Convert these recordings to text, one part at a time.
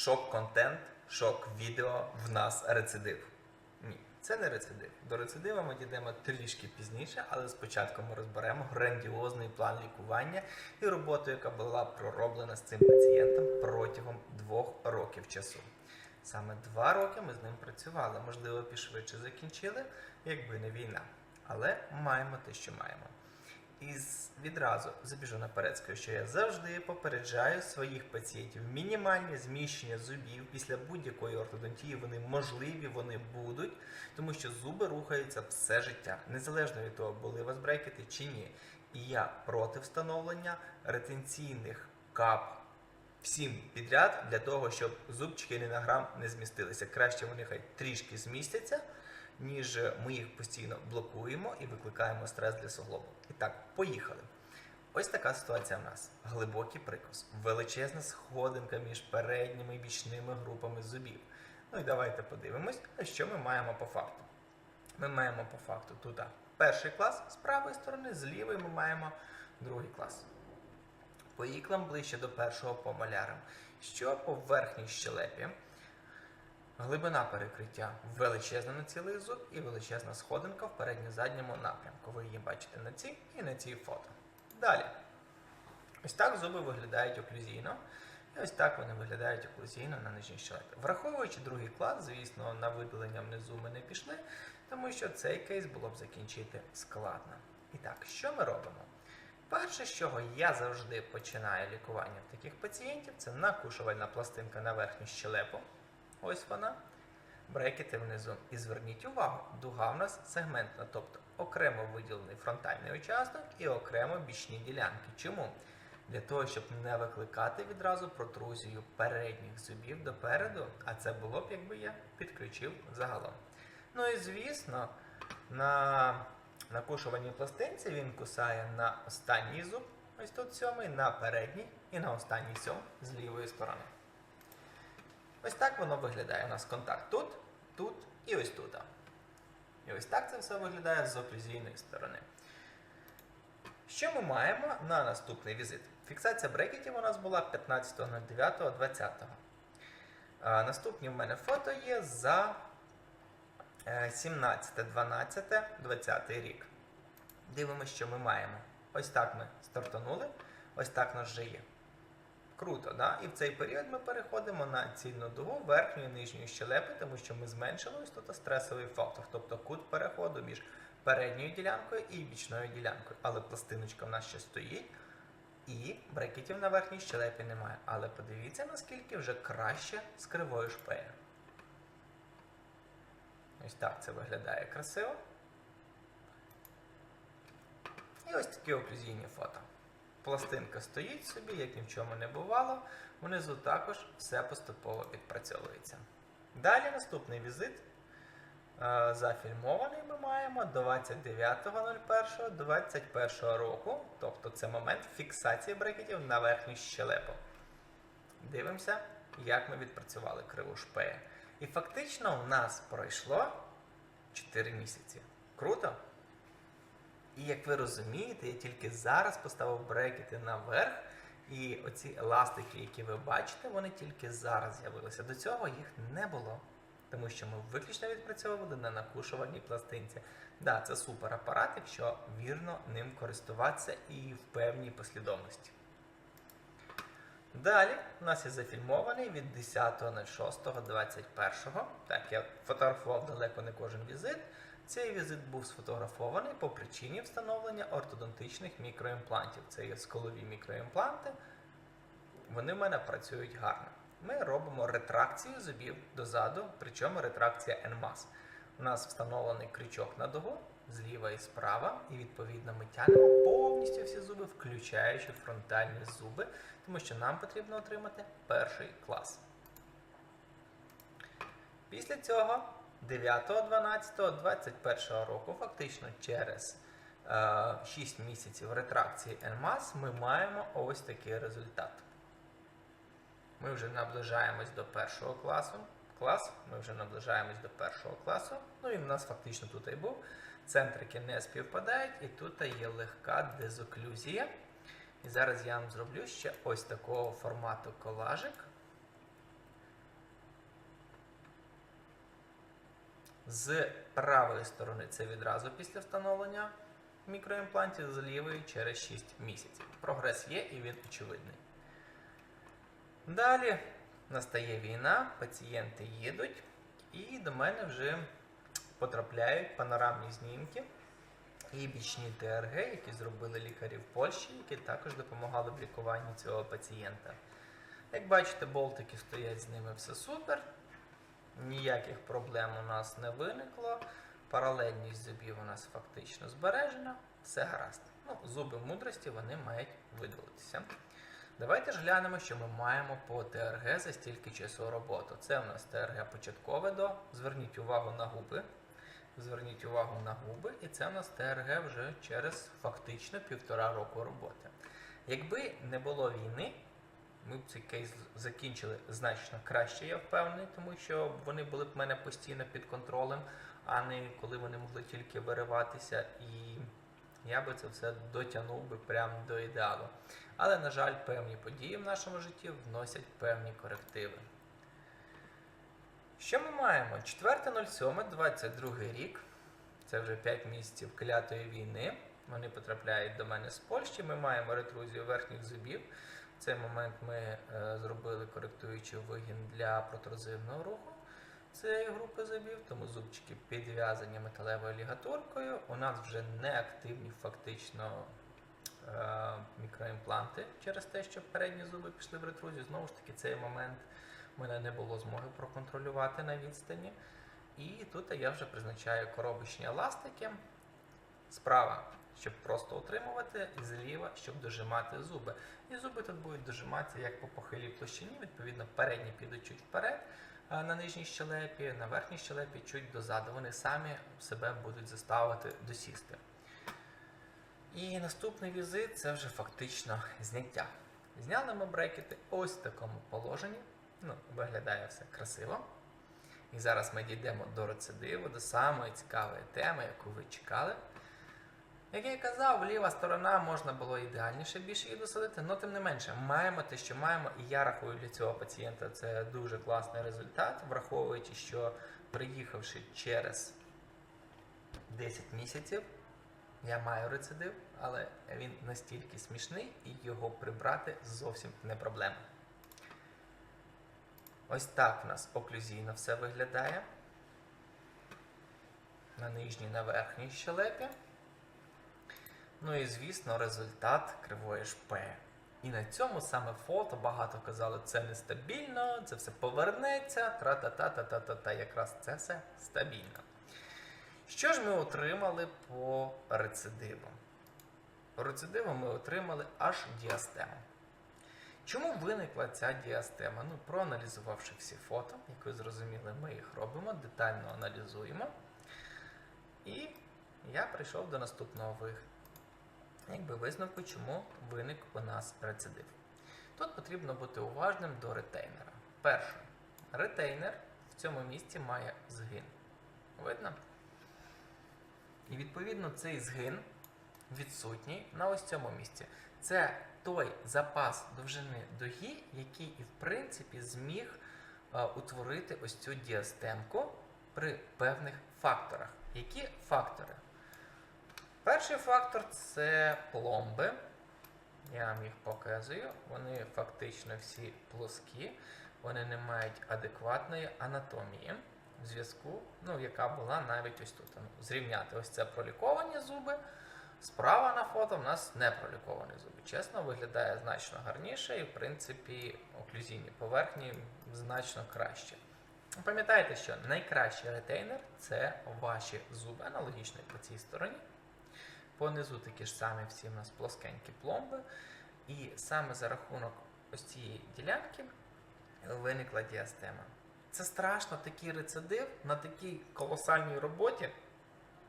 шок-контент, шок-відео в нас рецидив. Ні, це не рецидив. До рецидива ми дійдемо трішки пізніше, але спочатку ми розберемо грандіозний план лікування і роботу, яка була пророблена з цим пацієнтом протягом двох років часу. Саме два роки ми з ним працювали. Можливо, пішвидше закінчили, якби не війна. Але маємо те, що маємо. І відразу забіжу наперед, скажу, що я завжди попереджаю своїх пацієнтів. Мінімальні зміщення зубів після будь-якої ортодонтії вони можливі, вони будуть, тому що зуби рухаються все життя, незалежно від того, були у вас брекети чи ні. І я проти встановлення ретенційних кап всім підряд для того, щоб зубчики на грам не змістилися. Краще вони хай трішки змістяться, ніж ми їх постійно блокуємо і викликаємо стрес для суглобу. І так, поїхали. Ось така ситуація в нас: глибокий прикус, величезна сходинка між передніми бічними групами зубів. Ну і давайте подивимось, що ми маємо по факту. Ми маємо по факту тут перший клас з правої сторони, з лівої ми маємо другий клас. По іклам ближче до першого по малярам. Що по верхній щелепі? Глибина перекриття величезна на цілий зуб і величезна сходинка в передньо-задньому напрямку. Ви її бачите на цій і на цій фото. Далі. Ось так зуби виглядають оклюзійно. І ось так вони виглядають оклюзійно на нижній щелепі. Враховуючи другий клас, звісно, на видалення внизу ми не пішли, тому що цей кейс було б закінчити складно. І так, що ми робимо? Перше, з чого я завжди починаю лікування в таких пацієнтів, це накушувальна пластинка на верхню щелепу. Ось вона. Брекети внизу. І зверніть увагу, дуга в нас сегментна, тобто окремо виділений фронтальний участок і окремо бічні ділянки. Чому? Для того, щоб не викликати відразу протрузію передніх зубів допереду, а це було б, якби я підключив загалом. Ну і звісно, на накушувальній пластинці він кусає на останній зуб, ось тут сьомий, на передній і на останній сьом з лівої сторони. Ось так воно виглядає. У нас контакт тут, тут і ось тут. І ось так це все виглядає з оклюзійної сторони. Що ми маємо на наступний візит? Фіксація брекетів у нас була 15.09.20. Наступні в мене фото є за е, 17.12.20 рік. Дивимося, що ми маємо. Ось так ми стартанули, ось так нас вже є. Круто, да? І в цей період ми переходимо на цільну дугу верхньої і нижньої щелепи, тому що ми зменшили ось тут стресовий фактор, тобто кут переходу між передньою ділянкою і бічною ділянкою. Але пластиночка в нас ще стоїть, і брекетів на верхній щелепі немає. Але подивіться, наскільки вже краще з кривою шпею. Ось так це виглядає красиво. І ось такі оклюзійні фото. Пластинка стоїть собі, як ні в чому не бувало. Внизу також все поступово відпрацьовується. Далі наступний візит. е, Зафільмований ми маємо 29.01.21 року. Тобто це момент фіксації брекетів на верхню щелепу. Дивимося, як ми відпрацювали криву шпея. І фактично у нас пройшло 4 місяці. Круто? І як ви розумієте, я тільки зараз поставив брекети наверх, і оці еластики, які ви бачите, вони тільки зараз з'явилися. До цього їх не було. Тому що ми виключно відпрацьовували на накушувальній пластинці. Да, це супер апарат, якщо вірно ним користуватися і в певній послідовності. Далі у нас є зафільмований від 10.06.21. Так, я фотографував далеко не кожен візит. Цей візит був сфотографований по причині встановлення ортодонтичних мікроімплантів. Це є сколові мікроімпланти. Вони в мене працюють гарно. Ми робимо ретракцію зубів дозаду, причому ретракція NMAS. У нас встановлений крючок на дугу зліва і справа, і відповідно ми тягнемо повністю всі зуби, включаючи фронтальні зуби, тому що нам потрібно отримати перший клас. Після цього 9.12.21 року, фактично через е, 6 місяців ретракції NMAS, ми маємо ось такий результат. Ми вже наближаємось до першого класу. Клас, ми вже наближаємось до першого класу. Ну і в нас фактично тут і був. Центрики не співпадають, і тут є легка дезоклюзія. І зараз я вам зроблю ще ось такого формату колажик. З правої сторони це відразу після встановлення мікроімплантів, з лівої через 6 місяців. Прогрес є і він очевидний. Далі настає війна, пацієнти їдуть, і до мене вже потрапляють панорамні знімки і бічні ТРГ, які зробили лікарі в Польщі, які також допомагали в лікуванні цього пацієнта. Як бачите, болтики стоять з ними все супер. Ніяких проблем у нас не виникло. Паралельність зубів у нас фактично збережена, все гаразд. Ну, зуби мудрості вони мають видалитися. Давайте ж глянемо, що ми маємо по ТРГ за стільки часу роботи. Це у нас ТРГ початкове до. Зверніть увагу на губи. Зверніть увагу на губи, і це у нас ТРГ вже через фактично півтора року роботи. Якби не було війни, ми б цей кейс закінчили значно краще, я впевнений, тому що вони були б в мене постійно під контролем, а не коли вони могли тільки вириватися, і я би це все дотягнув би прямо до ідеалу. Але, на жаль, певні події в нашому житті вносять певні корективи. Що ми маємо? 4.07.22 рік. Це вже 5 місяців клятої війни. Вони потрапляють до мене з Польщі. Ми маємо ретрузію верхніх зубів. В цей момент ми е, зробили коректуючий вигін для протрузивного руху цієї групи зубів, тому зубчики підв'язані металевою лігатуркою. У нас вже неактивні фактично е, мікроімпланти через те, що передні зуби пішли в ретрузію. Знову ж таки, цей момент в мене не було змоги проконтролювати на відстані. І тут я вже призначаю коробочні еластики. Справа, щоб просто утримувати, і зліва, щоб дожимати зуби. І зуби тут будуть дожиматися як по похилій площині, відповідно, передні підуть чуть вперед на нижній щелепі, на верхній щелепі чуть дозаду. Вони самі себе будуть заставити досісти. І наступний візит це вже фактично зняття. Зняли ми брекети ось в такому положенні. Ну, виглядає все красиво. І зараз ми дійдемо до рецидиву, до самої цікавої теми, яку ви чекали. Як я казав, ліва сторона можна було ідеальніше більше її досадити, але тим не менше, маємо те, що маємо, і я рахую для цього пацієнта це дуже класний результат, враховуючи, що приїхавши через 10 місяців, я маю рецидив, але він настільки смішний і його прибрати зовсім не проблема. Ось так у нас оклюзійно все виглядає. На нижній, на верхній щелепі. Ну і звісно, результат кривої шпе. І на цьому саме фото багато казали, це нестабільно, це все повернеться, тра-та-та-та-та-та-та. Якраз це все стабільно. Що ж ми отримали по рецидиву? По рецидиву ми отримали аж діастему. Чому виникла ця діастема? Ну, проаналізувавши всі фото, як ви зрозуміли, ми їх робимо, детально аналізуємо. І я прийшов до наступного вигляду якби висновку, чому виник у нас рецидив. Тут потрібно бути уважним до ретейнера. Перше, ретейнер в цьому місці має згин. Видно? І відповідно цей згин відсутній на ось цьому місці. Це той запас довжини доги, який і в принципі зміг е, утворити ось цю діастемку при певних факторах. Які фактори? Перший фактор це пломби. Я вам їх показую. Вони фактично всі плоскі, вони не мають адекватної анатомії в зв'язку, ну, яка була навіть ось тут. Зрівняти ось це проліковані зуби. Справа на фото в нас не проліковані зуби. Чесно, виглядає значно гарніше і, в принципі, оклюзійні поверхні значно краще. Пам'ятайте, що найкращий ретейнер це ваші зуби, аналогічно по цій стороні. Понизу такі ж самі всі в нас плоскенькі пломби. І саме за рахунок ось цієї ділянки виникла діастема. Це страшно такий рецидив на такій колосальній роботі.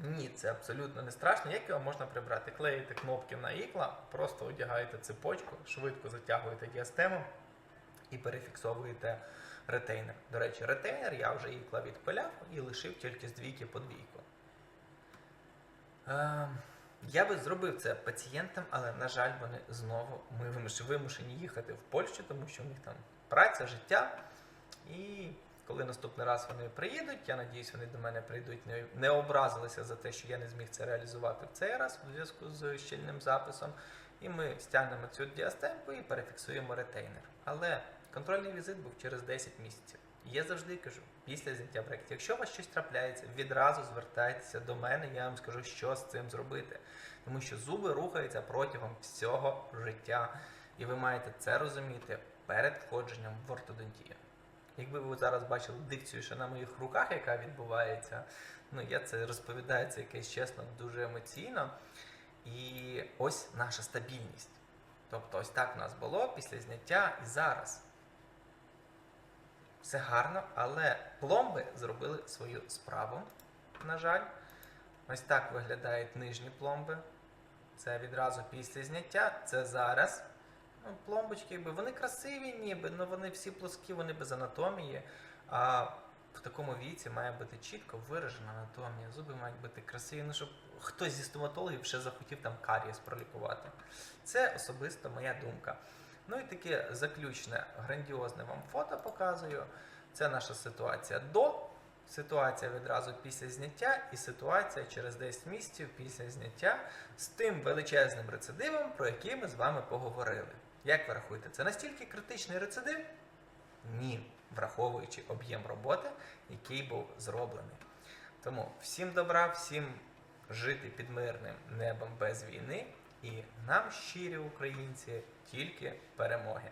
Ні, це абсолютно не страшно. Як його можна прибрати? Клеїте кнопки на ікла, просто одягаєте цепочку, швидко затягуєте діастему і перефіксовуєте ретейнер. До речі, ретейнер я вже ікла відпиляв і лишив тільки з двійки по двійку. Ем, я би зробив це пацієнтам, але, на жаль, вони знову ми вимушені їхати в Польщу, тому що у них там праця, життя. І Коли наступний раз вони приїдуть, я надіюсь, вони до мене прийдуть, не, образилися за те, що я не зміг це реалізувати в цей раз у зв'язку з щільним записом. І ми стягнемо цю діастемку і перефіксуємо ретейнер. Але контрольний візит був через 10 місяців. Я завжди кажу, після зняття брекетів, якщо у вас щось трапляється, відразу звертайтеся до мене, я вам скажу, що з цим зробити. Тому що зуби рухаються протягом всього життя. І ви маєте це розуміти перед входженням в ортодонтію. Якби ви зараз бачили дикцію ще на моїх руках, яка відбувається, ну я це розповідаю, це якесь чесно, дуже емоційно. І ось наша стабільність. Тобто, ось так у нас було після зняття і зараз. Все гарно, але пломби зробили свою справу, на жаль. Ось так виглядають нижні пломби. Це відразу після зняття, це зараз. Ну, пломбочки, вони красиві, ніби, але вони всі плоскі, вони без анатомії. А в такому віці має бути чітко виражена анатомія. Зуби мають бути красиві, ну щоб хтось зі стоматологів ще захотів там карієс пролікувати. Це особисто моя думка. Ну і таке заключне, грандіозне вам фото показую. Це наша ситуація до, ситуація відразу після зняття, і ситуація через 10 місяців після зняття з тим величезним рецидивом, про який ми з вами поговорили. Як ви рахуєте, це настільки критичний рецидив? Ні, враховуючи об'єм роботи, який був зроблений. Тому всім добра, всім жити під мирним небом без війни, і нам, щирі українці, тільки перемоги.